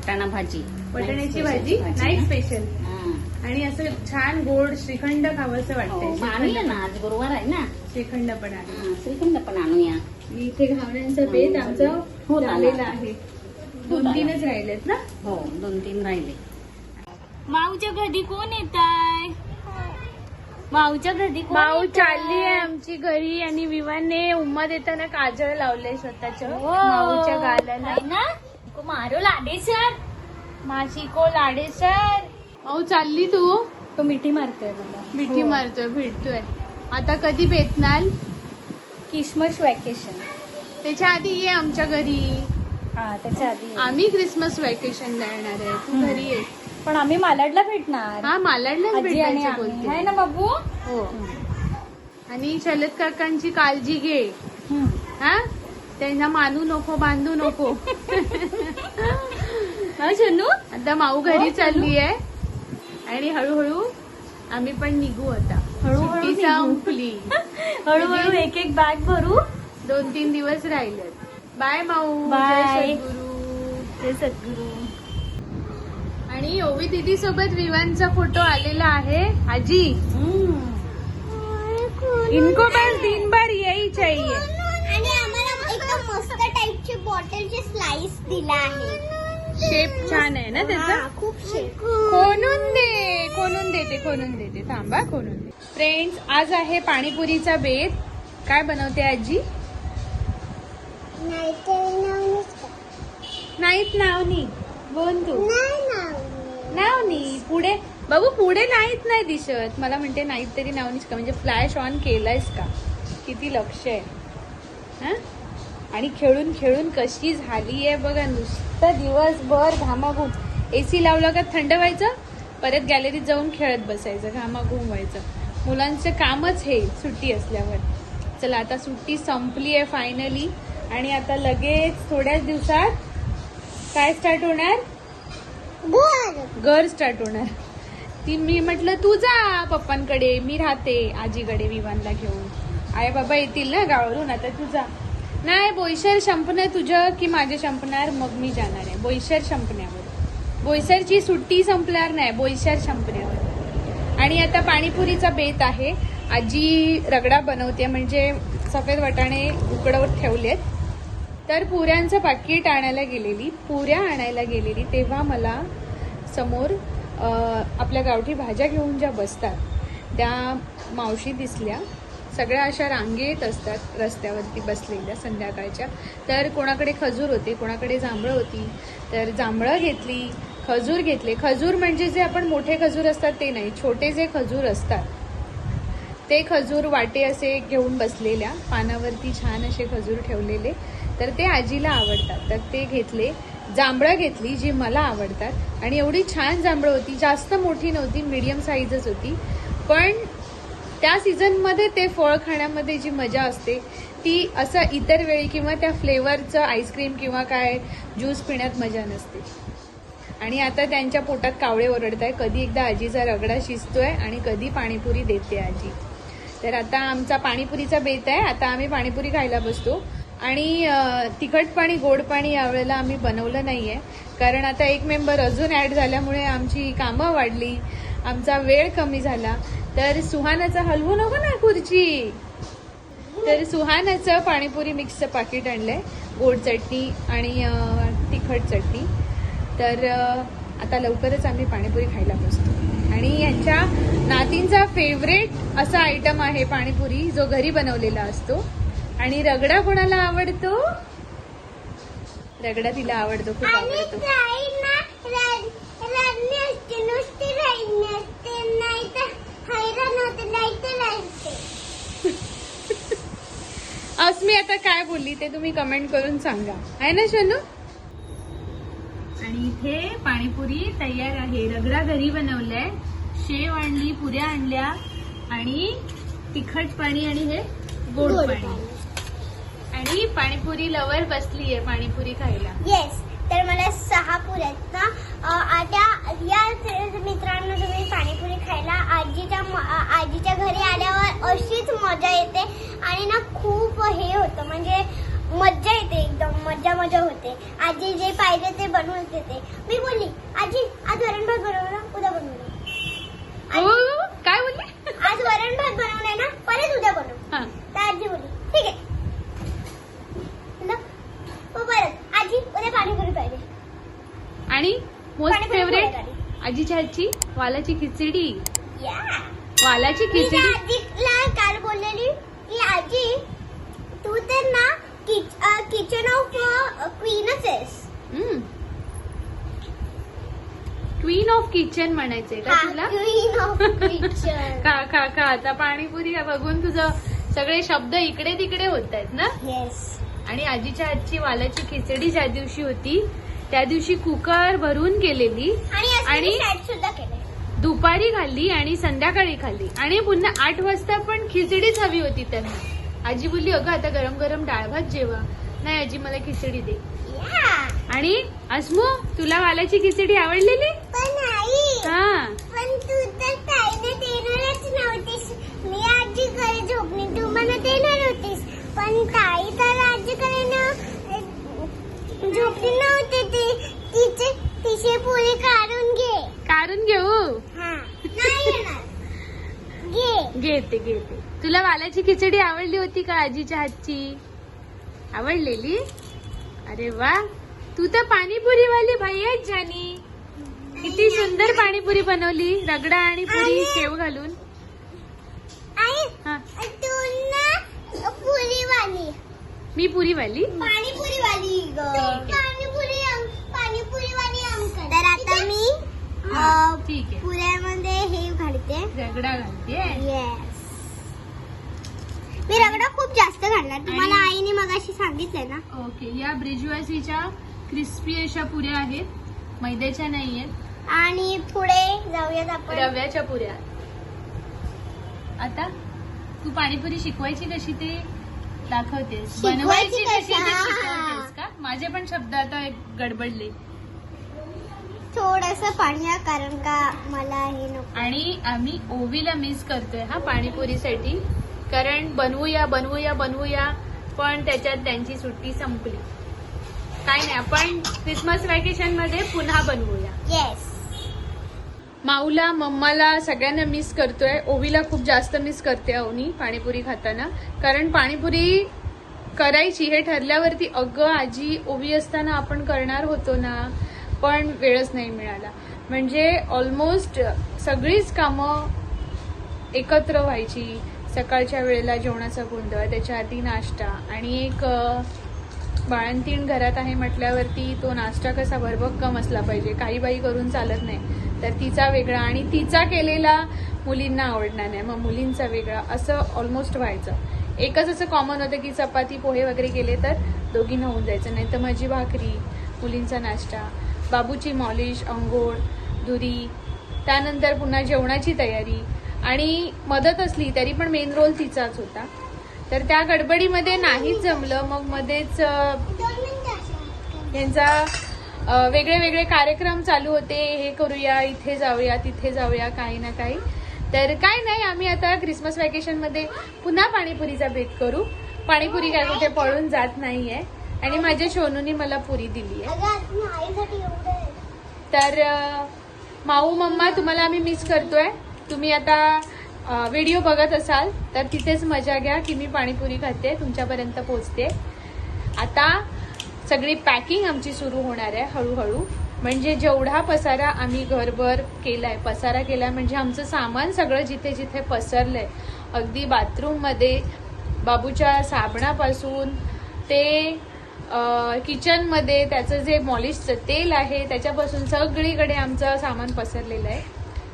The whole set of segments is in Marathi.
वटाणा भाजी. Night भाजी. special. नाईट ना? स्पेशल हा. आणि असं छान गोड श्रीखंड खावंसं हो, आणूया श्रीखंड. ना आज गुरुवार आहे ना. श्रीखंड पण हा, श्रीखंड पण आणूया. आणि इथे घावण्यांचा बेत आमचं हो, झाला. झालेला आहे. दोन झाला. तीनच राहिलेत ना? हो दोन तीन राहिले. माऊच्या घरी कोण येत आहे माऊच्या घरी कोण माऊ? चालली आहे आमची घरी आणि विवानने उम्मा देताना काजळ लावलंय स्वतःच्या हो. माऊच्या आहे ना? को मारो लाडे सर. माशी को लाडे सर. माऊ चालली तू. तो मिठी मारतोय मला. मिठी मारतोय भेटतोय आता कधी भेटणार? क्रिसमस वॅकेशन त्याच्या आधी ये आमच्या घरी. हा त्याच्या आधी आम्ही क्रिसमस वेकेशन येणार आहे. तू घरी ये. पण आम्ही मालाडला भेटणार. हा मालाडलाच आजी आणि भेटायचं आम्ही. आहे बोलते ना बाबू? हो. आणि शरद काकांची काळजी घे. हम्म. हा? त्यांना मानू नको बांधू नको. हा शनू आता माऊ घरी चालली आहे आणि हळूहळू आम्ही पण निघू आता. हळूहळू. संपली. हळूहळू एक एक बॅग भरू. दोन तीन दिवस राहिलेत. बाय माऊ. जय सद्गुरू. सद्गुरू. आणि ओवी दीदी सोबत विवानचा फोटो आलेला आहे. आजी. इनको बस दिन भर यही चाहिए टाईपची बॉटलची स्लाइस दिला आहे. शेप छान आहे ना त्याचा? खूप शेप कोणून दे कोणून देते कोणून देते थांबा कोणून दे. फ्रेंड्स आज आहे पाणीपुरीचा बेत. काय बनवते आजी? नाहीत नावनी. बोल तू. नाही नावनी. पुढे. बाबू पुढे नाहीत नाही दिसत. मला म्हणते नाहीत तरी नावनीच का? म्हणजे फ्लॅश ऑन केलायस का? किती लक्ष आहे. हं? आणि खेळून खेळून कशी झाली आहे बघा नुसतं दिवसभर घामाघूम. एसी लावला का थंड व्हायचं? परत गॅलरीत जाऊन खेळत बसायचं घामाघूम व्हायचं. मुलांचं कामच हे सुट्टी असल्यावर. चला आता सुट्टी संपली आहे फायनली आणि आता लगेच थोड्याच दिवसात काय स्टार्ट होणार. घर. स्टार्ट होणार. ती मी म्हटलं तू जा पप्पांकडे मी राहते आजीकडे विवानला घेऊन. आई बाबा येतील ना गावावरून आता तू जा. नाही बोईसर संपणं तुझं की माझे संपणार मग मी जाणार आहे. बोईसर संपण्यावर बोईसरची सुट्टी संपणार नाही बोईसर संपण्यावर आणि आता पाणीपुरीचा बेत आहे. आजी रगडा बनवते म्हणजे सफेद वटाणे उकडवत ठेवलेत. तर पुऱ्यांचं पाकिट आणायला गेलेली पुऱ्या आणायला गेलेली तेव्हा मला समोर आपल्या गावठी भाज्या घेऊन ज्या बसतात त्या मावशी दिसल्या. सगळ्या अशा रांगेत असतात रस्त्यावरती बसलेल्या संध्याकाळच्या. तर कोणाकडे खजूर होते कोणाकडे जांभळं होती तर जांभळं घेतली खजूर घेतले. खजूर म्हणजे जे आपण मोठे खजूर असतात ते नाही छोटे जे खजूर असतात ते खजूर वाटे असे घेऊन बसलेल्या पानावरती छान असे खजूर ठेवलेले तर ते आजीला आवडतात. तर ते घेतले जांभळं घेतली जी मला आवडतात. आणि एवढी छान जांभळं होती जास्त मोठी नव्हती मीडियम साईजच होती. पण त्या सीझनमध्ये ते फळ खाण्यामध्ये जी मजा असते ती असं इतर वेळी किंवा त्या फ्लेवरचं आईस्क्रीम किंवा काय ज्यूस पिण्यात मजा नसते. आणि आता त्यांच्या पोटात कावळे ओरडत आहे कधी एकदा आजीचा रगडा शिजतोय आणि कधी पाणीपुरी देते आजी. तर आता आमचा पाणीपुरीचा बेत आहे आता आम्ही पाणीपुरी खायला बसतो. आणि तिखट पाणी गोड पाणी यावेळेला आम्ही बनवलं नाही आहे कारण आता एक मेंबर अजून ॲड झाल्यामुळे आमची कामं वाढली आमचा वेळ कमी झाला. तर सुहानाचा हलवू नको ना खुर्ची. तर सुहानाचं पाणीपुरी मिक्सचं पाकिट आणलंय. गोड चटणी आणि तिखट चटणी. तर आता लवकरच आम्ही पाणीपुरी खायला बसतो. आणि यांच्या नातींचा फेवरेट असा आयटम आहे पाणीपुरी जो घरी बनवलेला असतो. आणि रगडा कोणाला आवडतो? रगडा तिला आवडतो खूप आवडतो. नुसती आज मी आता काय बोलली ते तुम्ही कमेंट करून सांगा. आहे ना शनू? आणि इथे पाणीपुरी तयार आहे. रगडा घरी बनवलाय. शेव आणली पुऱ्या आणल्या आणि तिखट पाणी आणि हे गोड पाणी. आणि पाणीपुरी लवर बसली आहे पाणीपुरी खायला. येस तर मला सहा पुऱ्यात ना अं, आता या मित्रांनो तुम्ही पाणीपुरी खायला आजीच्या आजीच्या घरी आल्यावर अशीच मजा येते आणि ना खूप हे होतं म्हणजे मज्जा येते एकदम मजा मजा होते. आजी जे पाहिजे ते बनवून देते. मी बोलली आजी आज वरण भात बनवलं ना उद्या बनवलं हो काय बोलली? आज वरण भात बनवलंय ना परत उद्या बनव हा तर आजी बोलली ठीक आहे म्हणलं, मग परत आजी उद्या पाणीपुरी पाहिजे आणि मोस्ट फेवरेट आजीच्या हातची? वालाची खिचडी? वालाची खिचडी? काल बोललेली की आजी तू तर ना किचन ऑफ क्वीनच आहेस क्वीन ऑफ किचन म्हणायचंय का तुला? क्वीन ऑफ किचन का का का आता पाणीपुरी बघून तुझं सगळे शब्द इकडे तिकडे होत आहेत ना? येस आणि आजीच्या हातची वालाची खिचडी ज्या दिवशी होती त्या दिवशी कुकर भरून केलेली आणि दुपारी खाल्ली आणि संध्याकाळी खाल्ली. आणि पुन्हा आठ वाजता पण खिचडीच हवी होती त्यांना. आजी बोलली अगं आता गरम गरम डाळ भात जेवा. नाही आजी मला खिचडी दे. आणि अस्मू तुला वालाची खिचडी आवडलेली? हा. पण ताई तर झोपली नव्हती ती. तिचे तिचे पुरी काढून घे. काढून घेऊ? हा नाही येणार. घे. घेते घेते. तुला वालाची खिचडी आवडली होती का आजीच्या हातची? आवडलेली? अरे वा. तू तर पाणीपुरी वाली भाई आहेस जानी. किती सुंदर पाणीपुरी बनवली. रगडा आणि पुरी आणि- शेव घालून आई हा तू ना पुरी वाली मी पुरी वाली. पाणीपुरी वाली ग. पाणीपुरी पाणीपुरी वाली अंकल तर आता मी हा, अं, ठीक आहे. पुऱ्यामध्ये हे घालते. रगडा घालते. येस मी रगडा खूप जास्त घालणार. तुम्हाला आणि- आईने मगाशी सांगितलंय ना. ओके या ब्रिजवासीच्या क्रिस्पी अशा पुऱ्या आहेत. मैद्याच्या नाही आहेत आणि पुढे जाऊयात आपण. रव्याच्या पुऱ्या. आता तू पाणीपुरी शिकवायची कशी ते? दाखवतेस. शिकवायची बनवायची कशी? कशी? ते. शिकवतेस का? माझे पण शब्द आता गडबडले. थोडस पाणी आहे, कारण का मला हे नको. आणि आम्ही ओवीला मिस करतोय हा पाणीपुरीसाठी. कारण बनवूया बनवूया बनवूया पण त्याच्यात त्यांची सुट्टी संपली. काय नाही आपण क्रिसमस वॅकेशनमध्ये पुन्हा बनवूया. येस माऊला मम्माला सगळ्यांना मिस करतोय. ओवीला खूप जास्त मिस करते अवनी पाणीपुरी खाताना. कारण पाणीपुरी करायची हे ठरल्यावरती अगं आजी ओवी असताना आपण करणार होतो ना पण वेळच नाही मिळाला. म्हणजे ऑलमोस्ट सगळीच कामं एकत्र व्हायची. सकाळच्या वेळेला जेवणाचा गोंधळ त्याच्या आधी नाश्ता आणि एक बाळंतीण घरात आहे म्हटल्यावरती तो नाश्ता कसा भरभक्कम असला पाहिजे. काही बाई करून चालत नाही. तर तिचा वेगळा आणि तिचा केलेला मुलींना आवडणार नाही. मग मुलींचा वेगळा. असं ऑलमोस्ट व्हायचं. एकच असं कॉमन होतं की चपाती पोहे वगैरे केले तर दोघींना होऊन जायचं. नाही तर माझी भाकरी मुलींचा नाश्ता बाबूची मॉलिश अंघोळ दुरी त्यानंतर पुन्हा जेवणाची तयारी. आणि मदत असली तरी पण मेन रोल तिचाच होता. तर त्या गडबडीमध्ये नाहीच जमलं. मग मध्येच यांचा वेगळे वेगळे कार्यक्रम चालू होते. हे करूया इथे जाऊया तिथे जाऊया काही ना काही. तर काय नाही आम्ही आता क्रिसमस वॅकेशनमध्ये पुन्हा पाणीपुरीचा बेत करू. पाणीपुरी काय कुठे पळून जात नाहीये. आणि माझ्या शोनूनी मला पुरी दिली आहे. तर माऊ मम्मा तुम्हाला आम्ही मिस करतोय. तुम्ही आता व्हिडिओ बघत असाल तर तिथेच मजा घ्या की मी पाणीपुरी खाते तुमच्यापर्यंत पोहोचते. आता सगळी पॅकिंग आमची सुरू होणार आहे हळूहळू. म्हणजे जेवढा पसारा आम्ही घरभर केलाय पसारा केलाय म्हणजे आमचं सामान सगळं जिथे जिथे पसरलंय. अगदी बाथरूममध्ये बाबूच्या साबणापासून ते किचनमध्ये त्याचं जे मॉलिशचं तेल आहे त्याच्यापासून सगळीकडे आमचं सामान पसरलेलं आहे.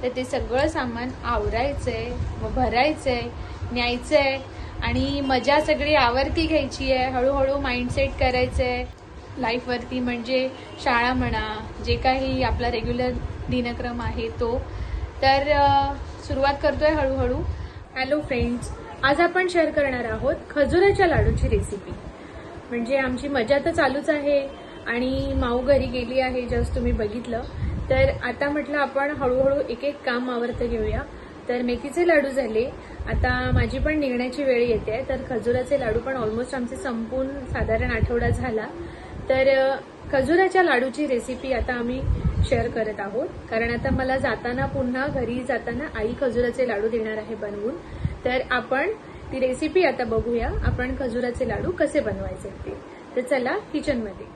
तर ते सगळं सामान आवरायचं आहे भरायचं व न्यायचं आहे आणि मजा सगळी आवर्ती घ्यायची आहे हळूहळू माइंडसेट करायचं आहे लाईफवरती म्हणजे शाळा म्हणा जे काही आपला रेग्युलर दिनक्रम आहे तो. तर सुरुवात करतोय हळूहळू. हॅलो फ्रेंड्स आज आपण शेअर करणार आहोत खजुराच्या लाडूची रेसिपी म्हणजे आमची मजा तर चालूच आहे आणि माऊ घरी गेली आहे जस्ट तुम्ही बघितलं. तर आता म्हटलं आपण हळूहळू एक एक काम आवरतं घेऊया. तर मेथीचे लाडू झाले. आता माझी पण निघण्याची वेळ येते तर खजुराचे लाडू पण ऑलमोस्ट आमचे संपून साधारण आठवडा झाला. तर खजुराच्या लाडूची रेसिपी आता आम्ही शेअर करत आहोत. कारण आता मला जाताना पुन्हा घरी जाताना आई खजुराचे लाडू देणार आहे बनवून. तर आपण ती रेसिपी आता बघूया. आपण खजुराचे लाडू कसे बनवायचे ते. तर चला किचनमध्ये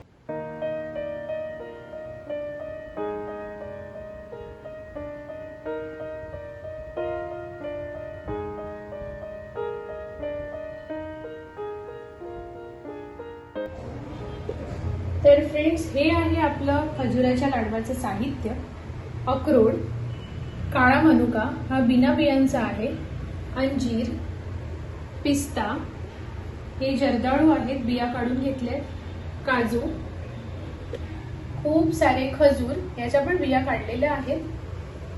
तर फ्रेंड्स हे आहे आपलं खजुराच्या लाडवाचं साहित्य अक्रोड काळा मनुका हा बिना बियांचा आहे अंजीर पिस्ता हे जर्दाळू आहेत बिया काढून घेतले काजू खूप सारे खजूर याच्या पण बिया काढलेल्या आहेत.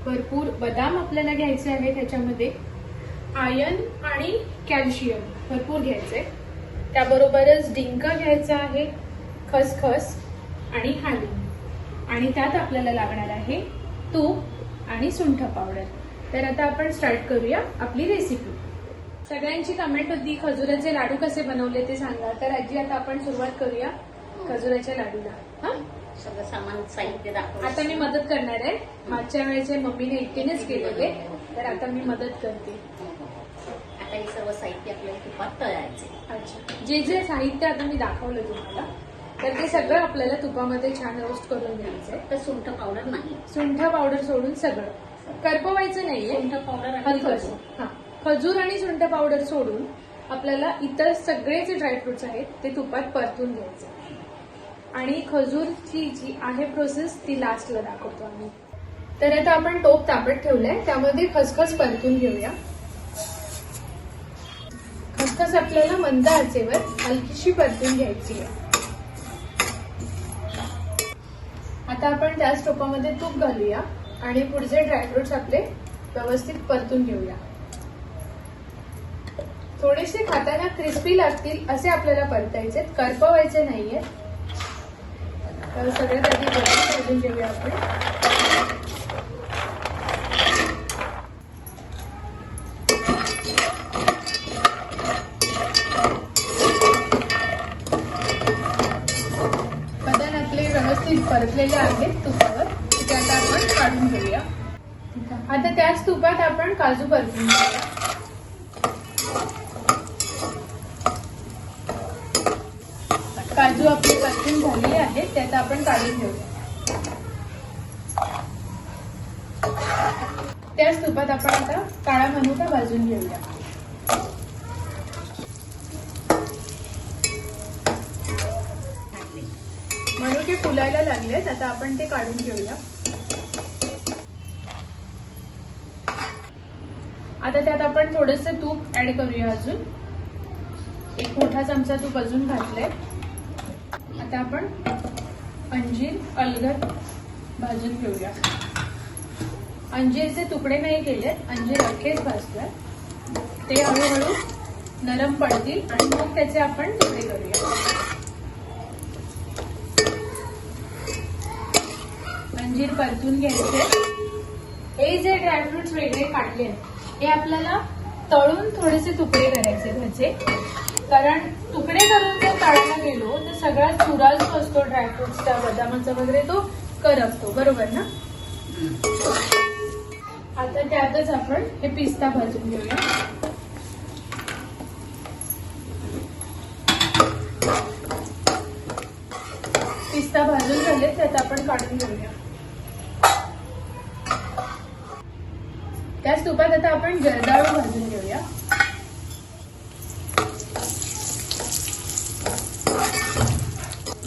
भरपूर बदाम आपल्याला घ्यायचे आहेत त्याच्यामध्ये आयन आणि कॅल्शियम भरपूर घ्यायचे. त्याबरोबरच डिंक घ्यायचा आहे. खसखस आणि हानी आणि त्यात आपल्याला लागणार आहे तूप आणि सुंठ पावडर तर आता आपण स्टार्ट करूया आपली रेसिपी सगळ्यांची कमेंट होती खजुराचे लाडू कसे बनवले ते सांगा तर आजी आता आपण सुरुवात करूया खजुराच्या लाडूला. हा? सगळं सामान साहित्य दाखव आता मी मदत करणार आहे. मागच्या वेळेचे मम्मीने एकटीनेच केलेले. तर आता मी मदत करते. आता हे सर्व साहित्य आपल्याला तुपात तळायचे. अच्छा. जे जे साहित्य आता मी दाखवलं तुम्हाला तर ते सगळं आपल्याला तुपामध्ये छान रोस्ट करून घ्यायचंय. तर सुंठ पावडर नाही. सुंठ पावडर सोडून सगळं. करपवायचं नाहीये. सुंठ पावडर आणि हलकं खजूर. हा. खजूर आणि सुंठ पावडर सोडून आपल्याला इतर सगळे जे ड्रायफ्रुट्स आहेत ते तुपात परतून घ्यायचे आणि खजूरची जी आहे प्रोसेस ती लास्टला दाखवतो आम्ही. तर आता आपण टोप तापत ठेवलाय. त्यामध्ये खसखस परतून घेऊया. खसखस आपल्याला मंद आचेवर हलकीशी परतून घ्यायची आहे. आता आपण त्याच टोपामध्ये तूप घालूया आणि पुढचे ड्रायफ्रुट्स आपले व्यवस्थित परतून घेऊया. थोडेसे खाताना क्रिस्पी लागतील असे आपल्याला परतायचे करपवायचे नाहीये तर सगळ्यात आधी घेऊया आपण बदाम आपले व्यवस्थित परतलेले आहेत तुपावर ते आता आपण काढून घेऊया आता त्याच तुपात आपण काजू परतून घेऊया. काजू आपली परतून झालेली आहे त्यात आपण काढून घेऊया. त्याच तुपात आपण आता काळा मनुका भाजून घेऊया. मनुके फुलायला लागलेत आता आपण ते काढून घेऊया. आता त्यात आपण थोडस तूप ऍड करूया अजून. एक मोठा चमचा तूप अजून घातलंय. आता आपण अंजीर अलगद भाजून घेऊया. अंजीरचे तुकडे नाही केलेत अंजीर अखेच भाजतोय. ते हळूहळू नरम पडतील आणि मग त्याचे आपण तुकडे करूया. अंजीर परतून घ्यायचे. हे जे ड्रायफ्रुट्स वेगळे काढले हे आपल्याला तळून थोडेसे तुकडे करायचे त्याचे कारण तुकडे करून जर काढायला गेलो तर सगळा चुरा जो असतो ड्रायफ्रुट्सचा बदामाचा वगैरे तो करपतो. बरोबर ना? आता त्यातच आपण हे पिस्ता भाजून घेऊया. पिस्ता भाजून झाले त्यात आपण काढून घेऊया. त्याच तुपात आता आपण जर्दाळू भाजून घेऊया.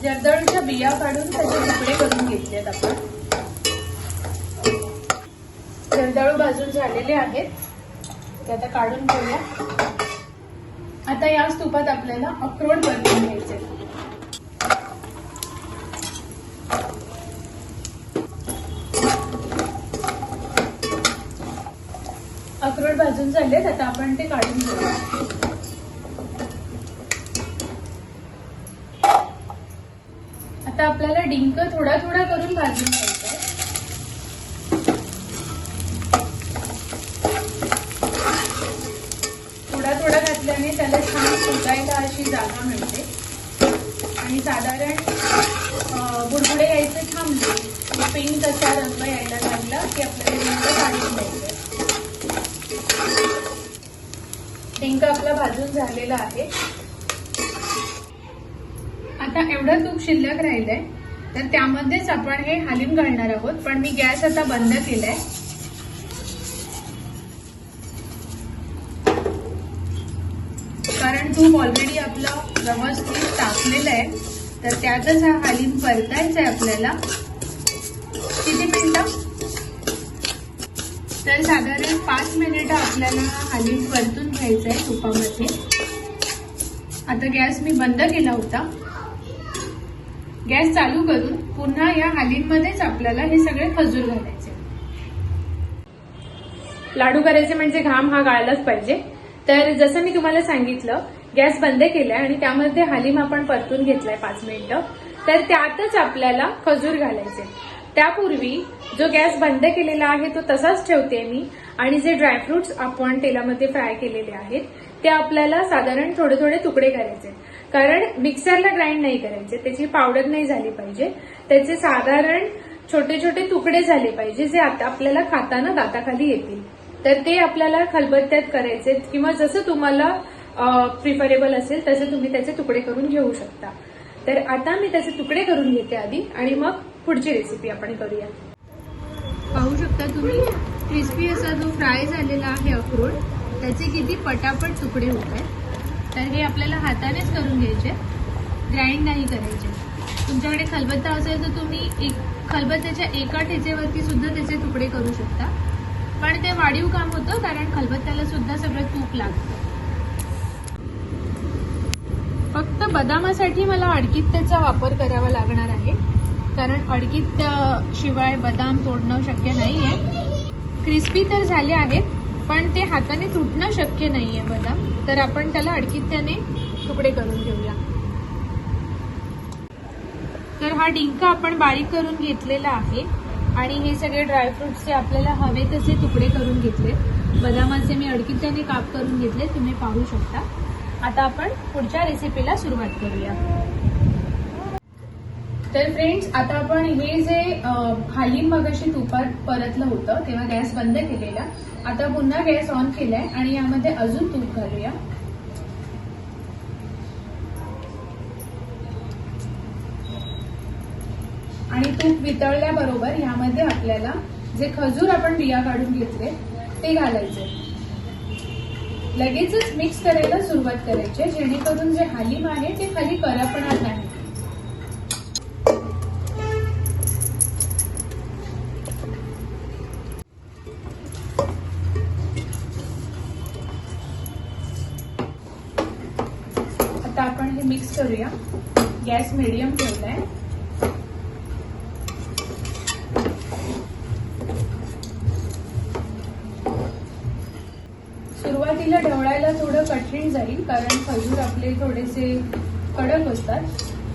जर्दाळूच्या बिया काढून त्याचे तुकडे करून घेतलेत आपण. जर्दाळू भाजून झालेले आहेत. ते आता काढून घेऊया. आता याच तुपात आपल्याला अक्रोड बनवून घ्यायचे. भाजून झालेत आता आपण ते काढून घेऊ आता आपल्याला डिंक थोडा थोडा करून भाजून घ्यायचा थोडा थोडा घातल्याने त्याला छान फुटायला अशी जागा मिळते. आणि साधारण बुडबुडे यायचे थांबले. पेंट असा रंग यायला लागला की आपल्याला डिंक काढून द्यायचं डिंक आपला भाजून झालेला आहे. आता एवढं तूप शिल्लक राहिलंय तर त्यामध्येच आपण हे हालीम घालणार आहोत पण मी गॅस आता बंद केलाय. कारण तूप ऑलरेडी आपलं व्यवस्थित टाकलेलं आहे तर त्यातच हा हालीम परतायचा आहे आपल्याला. किती मिनिटं? तर साधारण पाच मिनिटं आपल्याला हा हालीम परतून घ्यायचं आहे तुपामध्ये. आता गॅस मी बंद केला होता. गॅस चालू करून पुन्हा या हालींमध्येच आपल्याला हे सगळे खजूर घालायचे. लाडू करायचे म्हणजे घाम हा गाळलाच पाहिजे. तर जसं मी तुम्हाला सांगितलं गॅस बंद केलाय आणि त्यामध्ये हालीम आपण परतून घेतलाय पाच मिनिटं. तर त्यातच आपल्याला खजूर घालायचे. त्यापूर्वी जो गॅस बंद केलेला आहे तो तसाच ठेवते मी. आणि जे ड्रायफ्रुट्स आपण तेलामध्ये फ्राय केलेले आहेत ते आपल्याला साधारण थोडे थोडे तुकडे करायचे. कारण मिक्सरला ग्राइंड नाही करायचे त्याची पावडर नाही झाली पाहिजे. त्याचे साधारण छोटे छोटे तुकडे झाले पाहिजे जे आता आपल्याला खाताना दाताखाली येतील. तर ते आपल्याला खलबत्त्यात करायचे किंवा जसं तुम्हाला प्रिफरेबल असेल तसे तुम्ही त्याचे तुकडे करून घेऊ शकता. तर आता मी त्याचे तुकडे करून घेते आधी आणि मग पुढची रेसिपी आपण करूया. पाहू शकता तुम्ही क्रिस्पी असा जो फ्राय झालेला आहे अक्रोड त्याचे किती पटापट तुकडे होत आहेत. तर हे आपल्याला हातानेच करून घ्यायचे ग्राइंड नाही करायचे. तुमच्याकडे खलबत्ता असेल तर तुम्ही एक खलबत्त्याच्या एका ठेचेवरती सुद्धा त्याचे तुकडे करू शकता. पण ते वाढीव काम होतं कारण खलबत्त्याला सुद्धा सगळं तूप लागतं. फक्त बदामासाठी मला अडकित्त्याचा वापर करावा लागणार आहे. कारण अडकीत शिवाय बदाम तोडणं शक्य नाही आहे क्रिस्पी तर झाले आहेत पण ते हाताने तुटणं शक्य नाहीये बदाम. तर आपण त्याला अडकित्याने तुकडे करून घेऊया. तर हा डिंक आपण बारीक करून घेतलेला आहे आणि हे सगळे ड्रायफ्रुट्सचे आपल्याला हवे तसे तुकडे करून घेतले. बदामाचे मी अडकित्याने काप करून घेतले तुम्ही पाहू शकता. आता आपण पुढच्या रेसिपीला सुरुवात करूया. तर फ्रेंड्स आता आपण हे जे अं, हालीम मगाशी तुपात परतलं होतं तेव्हा गॅस बंद केलेला. आता पुन्हा गॅस ऑन केलाय आणि यामध्ये अजून तूप घालूया. आणि तूप वितळल्याबरोबर यामध्ये आपल्याला जे खजूर आपण बिया काढून घेतले ते घालायचे. लगेचच मिक्स करायला सुरुवात करायची जेणेकरून जे हालीम आहे ते खाली करपणार नाही. आता आपण हे मिक्स करूया. गॅस मिडियम ठेवलाय. सुरुवातीला ढवळायला थोडं कठीण जाईल कारण खजूर आपले थोडेसे कडक असतात.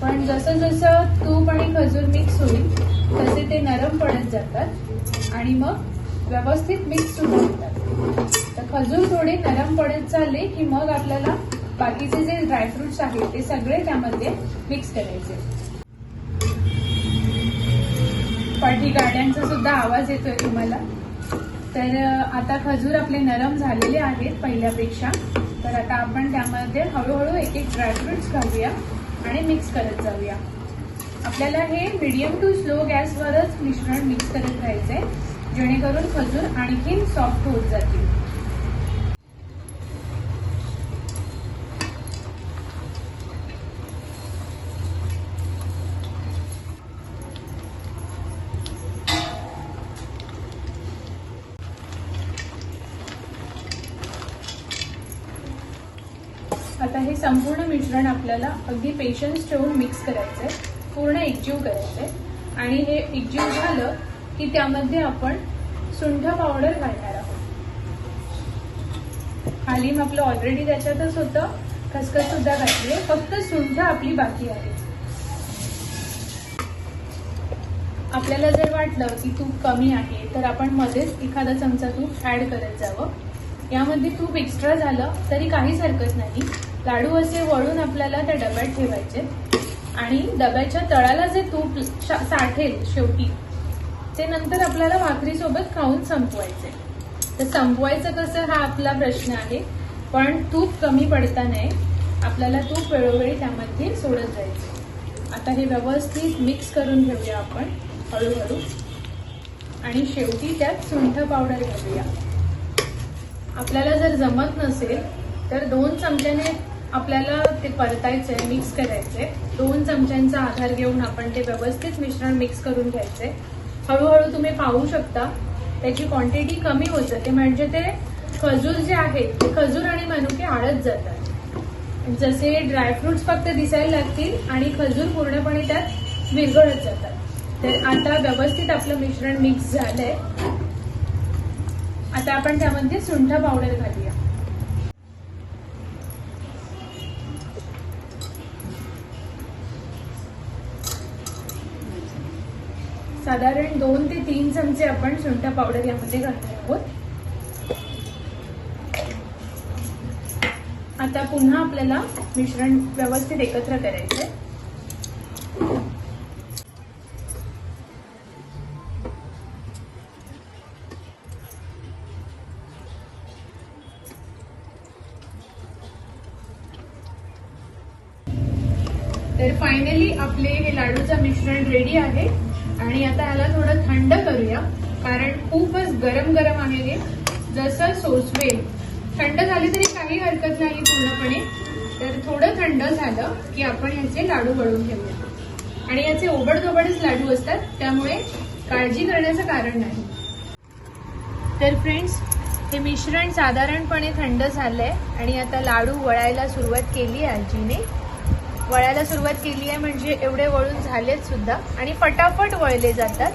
पण जसं जसं तूप आणि खजूर मिक्स होईल तसे ते नरम पडत जातात. आणि मग व्यवस्थित मिक्स सुरू होतात तर खजूर थोडे नरम पडत चालले की मग आपल्याला बाकीचे जे ड्रायफ्रुट्स आहेत ते सगळे त्यामध्ये मिक्स करायचे. पाठी गाड्यांचा सुद्धा आवाज येतोय तुम्हाला. तर आता खजूर आपले नरम झालेले आहेत पहिल्यापेक्षा. तर आता आपण त्यामध्ये हळूहळू एक एक ड्रायफ्रुट्स घालूया आणि मिक्स करत जाऊया. आपल्याला हे मिडियम टू स्लो गॅसवरच मिश्रण मिक्स करत राहायचंय. जेणेकरून खजूर आणखीन सॉफ्ट होत जातील. आपल्याला अगदी पेशन्स ठेवून मिक्स करायचंय. पूर्ण एकजीव करायचंय. आणि हे एकजीव झालं की त्यामध्ये आपण सुंठ पावडर घालणार आहोत. हालीम आपलं ऑलरेडी त्याच्यातच होतं. खसखस सुद्धा घातली फक्त सुंठ आपली बाकी आहे. आपल्याला जर वाटलं की तूप कमी आहे तर आपण मध्येच एखादा चमचा तूप ऍड करत जावं. यामध्ये तूप एक्स्ट्रा झालं तरी काहीच हरकत नाही. लाडू असे वळून आपल्याला त्या डब्यात ठेवायचे. आणि डब्याच्या तळाला जे तूप साठेल शेवटी ते नंतर आपल्याला भाकरीसोबत खाऊन संपवायचे. तर संपवायचं कसं हा आपला प्रश्न आहे. पण तूप कमी पडता नये आपल्याला तूप वेळोवेळी त्यामध्ये सोडत जायचं. आता हे व्यवस्थित मिक्स करून घेऊया आपण हळूहळू. आणि शेवटी त्यात सुंठ पावडर घालूया. आपल्याला जर जमत नसेल तर दोन चमच्याने आपल्याला ते परतायचंय मिक्स करायचंय. दोन चमच्यांचा आधार घेऊन आपण ते व्यवस्थित मिश्रण मिक्स करून घ्यायचंय. हळूहळू तुम्ही पाहू शकता त्याची क्वांटिटी कमी होते. ते म्हणजे ते खजूर जे आहेत ते खजूर आणि मनुके आळत जातात. जसे ड्रायफ्रुट्स फक्त दिसायला लागतील आणि खजूर पूर्णपणे त्यात विरघळत जातात. तर आता व्यवस्थित आपलं मिश्रण मिक्स झालंय. आता आपण त्यामध्ये सुंठ पावडर घालूया. साधारण दोन ते तीन चमचे आपण सुंठ पावडर यामध्ये घालणार आहोत. आता पुन्हा आपल्याला मिश्रण व्यवस्थित एकत्र करायचंय. तर फायनली आपले हे लाडूचं मिश्रण रेडी आहे. आणि आता ह्याला थोडं थंड करूया कारण खूपच गरम गरम आहे हे. जसं सोसवेल. थंड झाली तरी काही हरकत नाही पूर्णपणे. तर थोडं थंड झालं की आपण याचे लाडू वळून घेऊया. आणि याचे ओबडधोबडच लाडू असतात त्यामुळे काळजी करण्याचं कारण नाही. तर फ्रेंड्स हे मिश्रण साधारणपणे थंड झालंय आणि आता लाडू वळायला सुरुवात केली आजीने. वळायला सुरुवात केली आहे म्हणजे एवढे वळून झालेत सुद्धा. आणि फटाफट वळले जातात.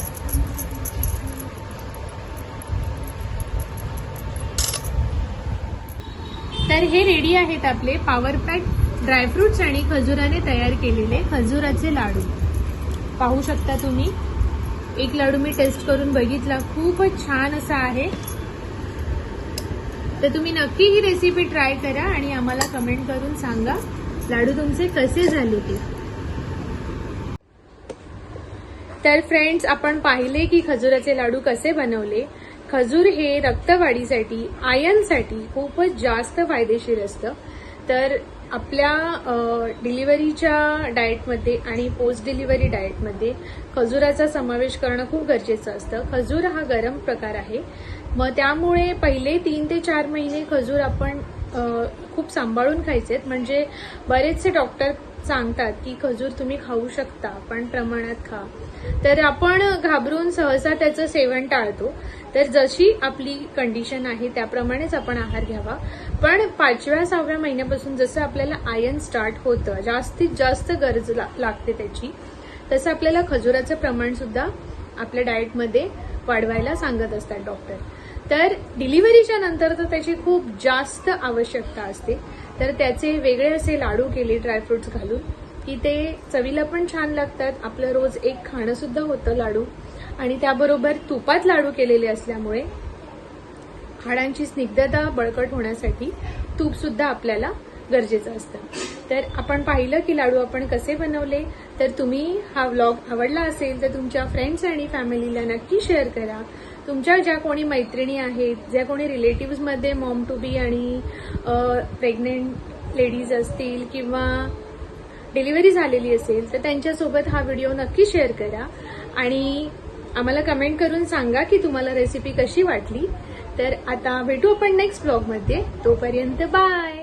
तर हे रेडी आहेत आपले पॉवर पॅक ड्रायफ्रुट्स आणि खजुराने तयार केलेले खजुराचे लाडू. पाहू शकता तुम्ही. एक लाडू मी टेस्ट करून बघितला. खूपच छान असा आहे. तर तुम्ही नक्की ही रेसिपी ट्राय करा आणि आम्हाला कमेंट करून सांगा. लाडू तुमचे कसे झाले ते? तर फ्रेंड्स आपण पाहिले की खजुराचे लाडू कसे बनवले. खजूर हे रक्तवाढीसाठी आयनसाठी खूपच जास्त फायदेशीर असतं. तर आपल्या डिलिव्हरीच्या डाएटमध्ये आणि पोस्ट डिलिव्हरी डाएटमध्ये खजुराचा समावेश करणं खूप गरजेचं असतं. खजूर हा गरम प्रकार आहे. मग त्यामुळे पहिले तीन ते चार महिने खजूर आपण खूप सांभाळून खायचेत. म्हणजे बरेचसे डॉक्टर सांगतात की खजूर तुम्ही खाऊ शकता पण प्रमाणात खा. तर आपण घाबरून सहसा त्याचं सेवन टाळतो. तर जशी आपली कंडिशन आहे त्याप्रमाणेच आपण आहार घ्यावा. पण पाचव्या सहाव्या महिन्यापासून जसं आपल्याला आयर्न स्टार्ट होतं जास्तीत जास्त गरज ला- लागते त्याची तसं आपल्याला खजुराचं प्रमाण सुद्धा आपल्या डाएटमध्ये वाढवायला सांगत असतात डॉक्टर तर डिलिव्हरीच्या नंतर तर त्याची खूप जास्त आवश्यकता असते. तर त्याचे वेगळे असे लाडू केले ड्रायफ्रुट्स घालून. की ते चवीला पण छान लागतात. आपलं रोज एक खाणं सुद्धा होतं लाडू. आणि त्याबरोबर तुपात लाडू केलेले असल्यामुळे हाडांची स्निग्धता बळकट होण्यासाठी तूप सुद्धा आपल्याला गरजेचं असतं. तर आपण पाहिलं की लाडू आपण कसे बनवले. तर तुम्ही हा व्लॉग आवडला असेल तर तुमच्या फ्रेंड्स आणि फॅमिलीला नक्की शेअर करा. तुमच्या ज्या कोणी मैत्रिणी आहेत ज्या कोणी रिलेटिव्हजमध्ये मॉम टू बी आणि प्रेग्नेंट लेडीज असतील किंवा डिलिव्हरी झालेली असेल तर त्यांच्यासोबत हा व्हिडिओ नक्की शेअर करा. आणि आम्हाला कमेंट करून सांगा की तुम्हाला रेसिपी कशी वाटली. तर आता भेटू आपण नेक्स्ट ब्लॉगमध्ये तोपर्यंत बाय